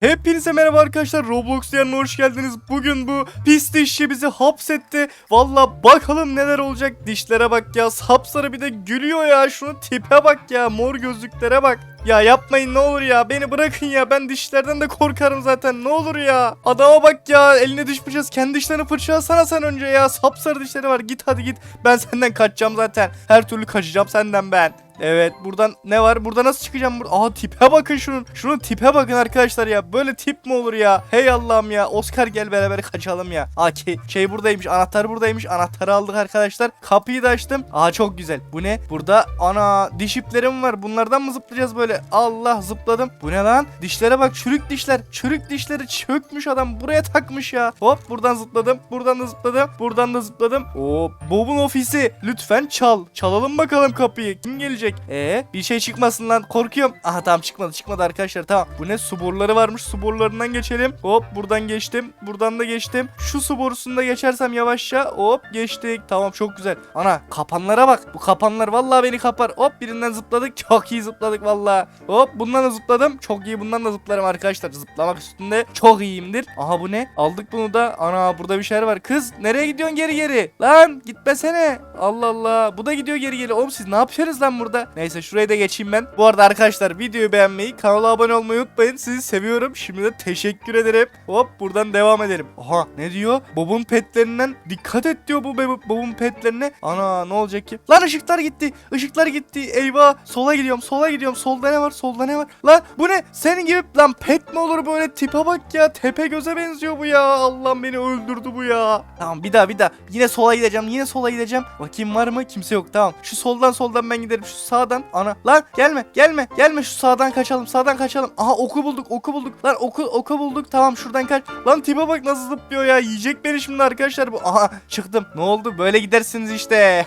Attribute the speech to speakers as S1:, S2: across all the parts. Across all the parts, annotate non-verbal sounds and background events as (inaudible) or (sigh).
S1: Hepinize merhaba arkadaşlar Roblox yanına hoş geldiniz. Bugün bu pis dişçi bizi hapsetti. Valla bakalım neler olacak. Dişlere bak ya sapsarı bir de gülüyor ya. Şunu tipe bak ya mor gözlüklere bak. Ya yapmayın ne olur ya beni bırakın ya ben dişlerden de korkarım zaten ne olur ya. Adama bak ya eline diş fırçası kendi dişlerini fırçalasana sen önce ya sapsarı dişleri var git hadi git. Ben senden kaçacağım zaten her türlü kaçacağım senden ben. Evet buradan ne var? Burada nasıl çıkacağım? Burada? Aa tipe bakın şunun. Şunun tipe bakın arkadaşlar ya. Böyle tip mi olur ya? Hey Allah'ım ya. Oscar gel beraber kaçalım ya. Aa ki, şey buradaymış. Anahtar buradaymış. Anahtarı aldık arkadaşlar. Kapıyı da açtım. Aa çok güzel. Bu ne? Burada ana diş iplerim var. Bunlardan mı zıplayacağız böyle? Allah zıpladım. Bu ne lan? Dişlere bak. Çürük dişler. Çürük dişleri çökmüş adam. Buraya takmış ya. Hop buradan zıpladım. Buradan da zıpladım. Buradan da zıpladım. Oo Bob'un ofisi. Lütfen çal. Çalalım bakalım kapıyı. Kim gelecek? Ee, bir şey çıkmasın lan. Korkuyorum. Aha tamam çıkmadı. Çıkmadı arkadaşlar. Tamam. Bu ne? Su boruları varmış. Su borularından geçelim. Hop buradan geçtim. Buradan da geçtim. Şu su borusunda geçersem yavaşça hop geçtik. Tamam çok güzel. Ana kapanlara bak. Bu kapanlar vallahi beni kapar. Hop birinden zıpladık. Çok iyi zıpladık vallahi. Hop bundan da zıpladım. Çok iyi bundan da zıplarım arkadaşlar. Zıplamak üstünde çok iyiyimdir. Aha bu ne? Aldık bunu da. Ana burada bir şeyler var. Kız nereye gidiyorsun geri geri? Lan gitmesene. Allah Allah. Bu da gidiyor geri geri. Oğlum siz ne yapıyorsunuz lan burada? Neyse şurayı da geçeyim ben. Bu arada arkadaşlar videoyu beğenmeyi, kanala abone olmayı unutmayın. Sizi seviyorum. Şimdi de teşekkür ederim. Hop buradan devam edelim. Aha ne diyor? Bob'un petlerinden dikkat et diyor bu Bob- Bob'un petlerine. Ana ne olacak ki? Lan ışıklar gitti. Işıklar gitti. Eyvah. Sola gidiyorum. Sola gidiyorum. Solda ne var? Solda ne var? Lan bu ne? Senin gibi lan pet mi olur böyle? Tipe bak ya. Tepe göze benziyor bu ya. Allah'ım beni öldürdü bu ya. Tamam bir daha bir daha. Yine sola gideceğim. Yine sola gideceğim. Bakayım var mı? Kimse yok. Tamam. Şu soldan soldan ben giderim. Şu sağdan. Ana. Lan gelme. Gelme. Gelme. Şu sağdan kaçalım. Sağdan kaçalım. Aha oku bulduk. Oku bulduk. Lan oku oku bulduk. Tamam şuradan kaç. Lan tipe bak nasıl zıplıyor ya. Yiyecek beni şimdi arkadaşlar bu. Aha çıktım. Ne oldu? Böyle gidersiniz işte.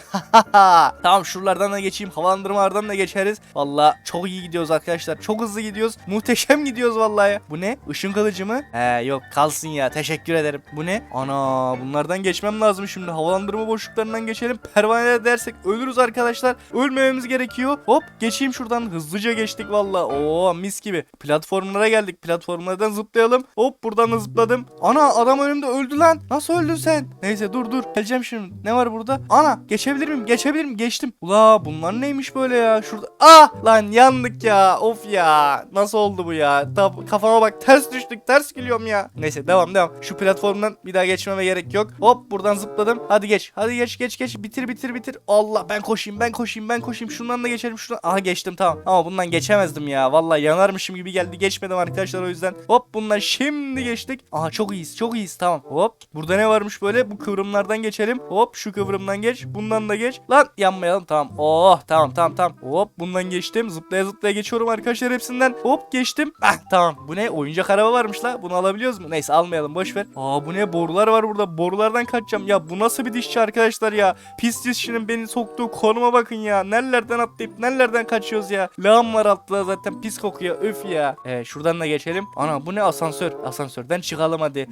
S1: (laughs) tamam şuralardan da geçeyim. Havalandırmalardan da geçeriz. Valla çok iyi gidiyoruz arkadaşlar. Çok hızlı gidiyoruz. Muhteşem gidiyoruz vallahi. Bu ne? Işın kılıcı mı? He yok kalsın ya. Teşekkür ederim. Bu ne? Ana bunlardan geçmem lazım şimdi. Havalandırma boşluklarından geçelim. Pervane dersek ölürüz arkadaşlar. Ölmememiz gerekiyor. Hop geçeyim şuradan. Hızlıca geçtik valla. Oo mis gibi. Platformlara geldik. Platformlardan zıplayalım. Hop buradan da zıpladım. Ana adam önümde öldü lan. Nasıl öldün sen? Neyse dur dur. Geleceğim şimdi. Ne var burada? Ana geçebilir miyim? Geçebilir miyim? Geçtim. Ula bunlar neymiş böyle ya? Şurada. Ah lan yandık ya. Of ya. Nasıl oldu bu ya? Tab kafama bak ters düştük. Ters gülüyorum ya. Neyse devam devam. Şu platformdan bir daha geçmeme gerek yok. Hop buradan zıpladım. Hadi geç. Hadi geç geç geç. Bitir bitir bitir. Allah ben koşayım ben koşayım ben koşayım. Şundan da geçelim şuradan. Aha geçtim tamam. Ama bundan geçemezdim ya. Vallahi yanarmışım gibi geldi. Geçmedim arkadaşlar o yüzden. Hop bundan şimdi geçtik. Aha çok iyiyiz çok iyiyiz tamam. Hop. Burada ne varmış böyle? Bu kıvrımlardan geçelim. Hop şu kıvrımdan geç. Bundan da geç. Lan yanmayalım tamam. Oh tamam tamam tamam. Hop bundan geçtim. Zıplaya zıplaya geçiyorum arkadaşlar hepsinden. Hop geçtim. Ah tamam. Bu ne? Oyuncak araba varmış la. Bunu alabiliyoruz mu? Neyse almayalım boş ver. Aa bu ne? Borular var burada. Borulardan kaçacağım. Ya bu nasıl bir dişçi arkadaşlar ya? Pis dişçinin beni soktuğu konuma bakın ya. Nerelerden atlayıp nerelerden kaçıyoruz ya? Lağım var altta zaten pis kokuyor. Öf ya. Evet şuradan da geçelim. Ana bu ne asansör? Asansörden çıkalım hadi.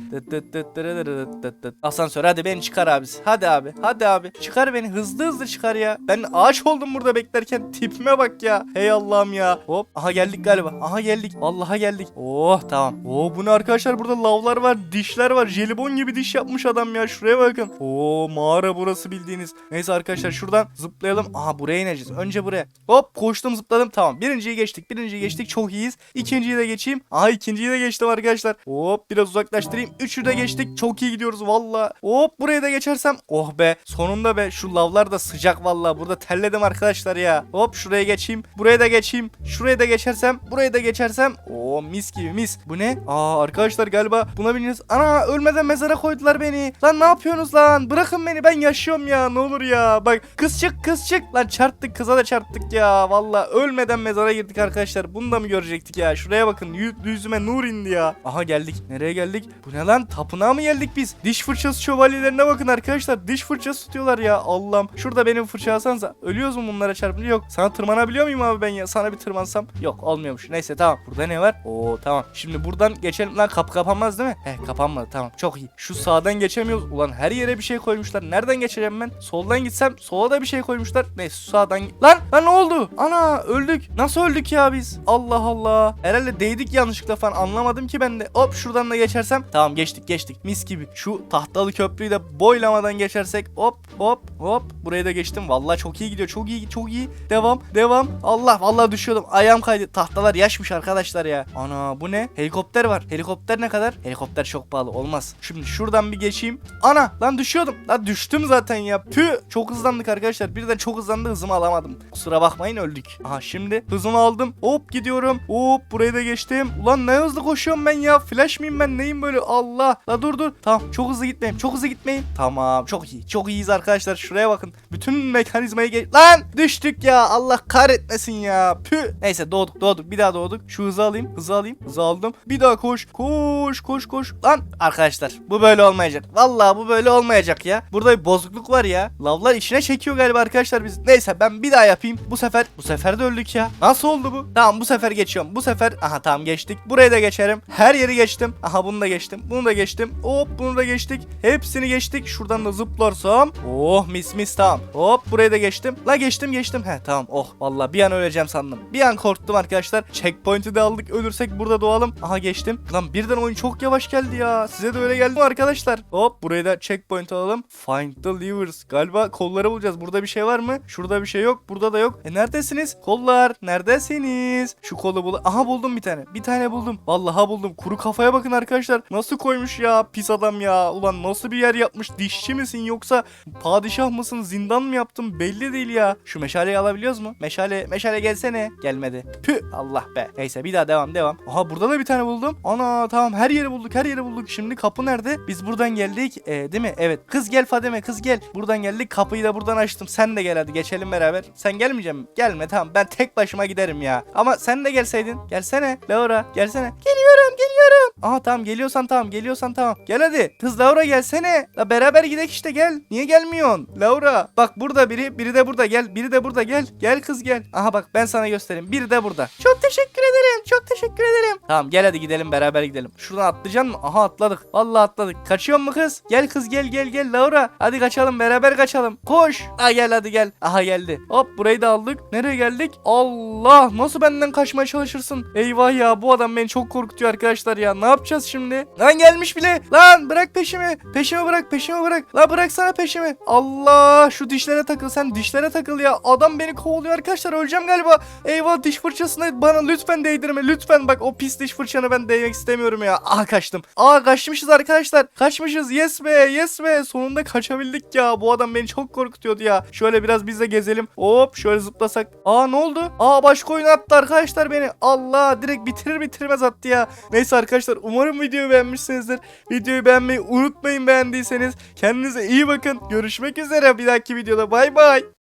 S1: Asansör hadi beni çıkar abisi. Hadi abi. Hadi abi. Çıkar beni hızlı hızlı çıkar ya. Ben ağaç oldum burada beklerken. Tipime bak ya. Hey Allah'ım ya. Hop. Aha geldik galiba. Aha geldik. Vallahi geldik. Oh tamam. Oh bu ne arkadaşlar burada lavlar var. Dişler var. Jelibon gibi diş yapmış adam ya. Şuraya bakın. Oo mağara burası bildiğiniz. Neyse arkadaşlar şuradan zıplayalım. Aha buraya ineceğiz. Önce buraya. Hop koştum zıpladım. Tamam. Birinciyi geçtik. Birinciyi geçtik. Çok iyiyiz. İkinciyi de geçeyim. Aha ikinciyi de geçtim arkadaşlar. Hop biraz uzaklaştırayım. Üçü de geçtik. Çok iyi gidiyoruz valla. Hop buraya da geçersem. Oh be. Sonunda be. Şu lavlar da sıcak valla. Burada terledim arkadaşlar ya. Hop şuraya geçeyim. Buraya da geçeyim. Şuraya da geçersem. Buraya da geçersem. Oo mis gibi mis. Bu ne? Aa arkadaşlar galiba buna bineceğiz. Ana ölmeden mezara koydular beni. Lan ne yapıyorsunuz lan? Bırakın beni ben yaşıyorum ya. Ne olur ya. Bak kız çık kız çık. Lan çarptık kıza da çarptık ya. Valla ölmeden mezara girdik arkadaşlar. Bunu da mı görecektik ya? Şuraya bakın. Yü- Yüzüme nur indi ya. Aha geldik. Nereye geldik? Bu ne lan? Tapınağa mı geldik biz? Diş fırçası şövalyelerine bakın arkadaşlar. Diş fırçası tutuyorlar ya. Allah'ım. Şurada benim fırçalasanıza. Ölüyoruz mu bunlara çarpınca? Yok. Sana tırmanabiliyor muyum abi ben ya? Sana bir tırmansam. Yok olmuyormuş. Neyse tamam. Burada ne var? Oo tamam. Şimdi buradan geçelim. Lan kapı kapanmaz değil mi? Heh kapanmadı. Tamam. Çok iyi. Şu sağdan geçemiyoruz. Ulan her yere bir şey koymuşlar. Nereden geçeceğim ben? Soldan gitsem sola da bir şey koymuşlar. Neyse sağdan. Lan Lan ne oldu? Ana öldük. Nasıl öldük ya biz? Allah Allah. Herhalde değdik yanlışlıkla falan anlamadım ki ben de. Hop şuradan da geçersem. Tamam geçtik geçtik. Mis gibi. Şu tahtalı köprüyü de boylamadan geçersek. Hop hop hop. Buraya da geçtim. Vallahi çok iyi gidiyor. Çok iyi çok iyi. Devam devam. Allah vallahi düşüyordum. Ayağım kaydı. Tahtalar yaşmış arkadaşlar ya. Ana bu ne? Helikopter var. Helikopter ne kadar? Helikopter çok pahalı. Olmaz. Şimdi şuradan bir geçeyim. Ana lan düşüyordum. Lan düştüm zaten ya. Pü. Çok hızlandık arkadaşlar. Birden çok hızlandı hızımı alamadım. Kusura bakmayın öldük. Aha şimdi hızımı aldım. Hop gidiyorum. Hop buraya da geçtim. Ulan ne hızlı koşuyorum ben ya. Flash mıyım ben neyim böyle? Allah. La dur dur. Tamam çok hızlı gitmeyeyim. Çok hızlı gitmeyin. Tamam çok iyi. Çok iyiyiz arkadaşlar. Şuraya bakın. Bütün mekanizmayı geç... Lan düştük ya. Allah kahretmesin ya. Pü. Neyse doğduk doğduk. Bir daha doğduk. Şu hızı alayım. Hızı alayım. Hızı aldım. Bir daha koş. Koş koş koş. Lan arkadaşlar bu böyle olmayacak. Vallahi bu böyle olmayacak ya. Burada bir bozukluk var ya. Lavlar içine çekiyor galiba arkadaşlar biz. Neyse ben bir daha yapayım. Bu sefer bu sefer de öldük ya. Nasıl oldu bu? Tamam bu sefer geçiyorum. Bu sefer aha tamam geçtik. Burayı da geçerim. Her yeri geçtim. Aha bunu da geçtim. Bunu da geçtim. Hop bunu da geçtik. Hepsini geçtik. Şuradan da zıplarsam. Oh mis mis tamam. Hop burayı da geçtim. La geçtim geçtim. He tamam. Oh vallahi bir an öleceğim sandım. Bir an korktum arkadaşlar. Checkpoint'i de aldık. Ölürsek burada doğalım. Aha geçtim. Lan birden oyun çok yavaş geldi ya. Size de öyle geldi mi arkadaşlar? Hop burayı da checkpoint alalım. Find the levers. Galiba kolları bulacağız. Burada bir şey var mı? Şurada bir şey yok. Burada da yok. E neredesiniz? Kollar. Neredesiniz? Şu kolu bul. Aha buldum bir tane. Bir tane buldum. Vallahi buldum. Kuru kafaya bakın arkadaşlar. Nasıl koymuş ya? Pis adam ya. Ulan nasıl bir yer yapmış? Dişçi misin yoksa padişah mısın? Zindan mı yaptın? Belli değil ya. Şu meşaleyi alabiliyoruz mu? Meşale, meşale gelsene. Gelmedi. Püh Allah be. Neyse bir daha devam devam. Aha burada da bir tane buldum. Ana tamam her yeri bulduk her yeri bulduk. Şimdi kapı nerede? Biz buradan geldik. Ee, değil mi? Evet. Kız gel Fadime kız gel. Buradan geldik. Kapıyı da buradan açtım. Sen de gel hadi geçelim beraber. Sen gelmeyecek misin? Gelme tamam. Ben tek başıma giderim ya. Ama sen de gelseydin. Gelsene. Laura gelsene. Geliyorum geliyorum. Aha tamam geliyorsan tamam geliyorsan tamam. Gel hadi. Kız Laura gelsene. La beraber gidek işte gel. Niye gelmiyorsun? Laura. Bak burada biri. Biri de burada gel. Biri de burada gel. Gel kız gel. Aha bak ben sana göstereyim. Biri de burada. Çok teşekkür ederim. Çok teşekkür ederim. Tamam gel hadi gidelim beraber gidelim. Şuradan atlayacaksın mı? Aha atladık. Vallahi atladık. Kaçıyor mu kız? Gel kız gel gel gel Laura. Hadi kaçalım beraber kaçalım. Koş. Ha gel hadi gel. Aha geldi. Hop burayı da aldık. Nereye geldik? Allah nasıl benden kaçmaya çalışırsın? Eyvah ya bu adam beni çok korkutuyor arkadaşlar ya. Ne yapacağız şimdi? Lan gelmiş bile. Lan bırak peşimi. Peşimi bırak peşimi bırak. La bıraksana peşimi. Allah şu dişlere takıl sen dişlere takıl ya. Adam beni kovalıyor arkadaşlar öleceğim galiba. Eyvah diş fırçasını bana lütfen değdirme. Lütfen bak o pis diş fırçanı ben değmek istemiyorum ya. Aha kaçtım. Aa kaçmışız arkadaşlar. Kaçmışız. Yes be yes be. Sonunda kaçabildik ya. Bu adam beni çok korkutuyordu ya. Şöyle biraz biz de gezelim. Hop şöyle zıplasak. Aa ne oldu? Aa başka oyun attı arkadaşlar beni. Allah direkt bitirir bitirmez attı ya. Neyse arkadaşlar umarım videoyu beğenmişsinizdir. Videoyu beğenmeyi unutmayın beğendiyseniz. Kendinize iyi bakın. Görüşmek üzere bir dahaki videoda. Bay bay.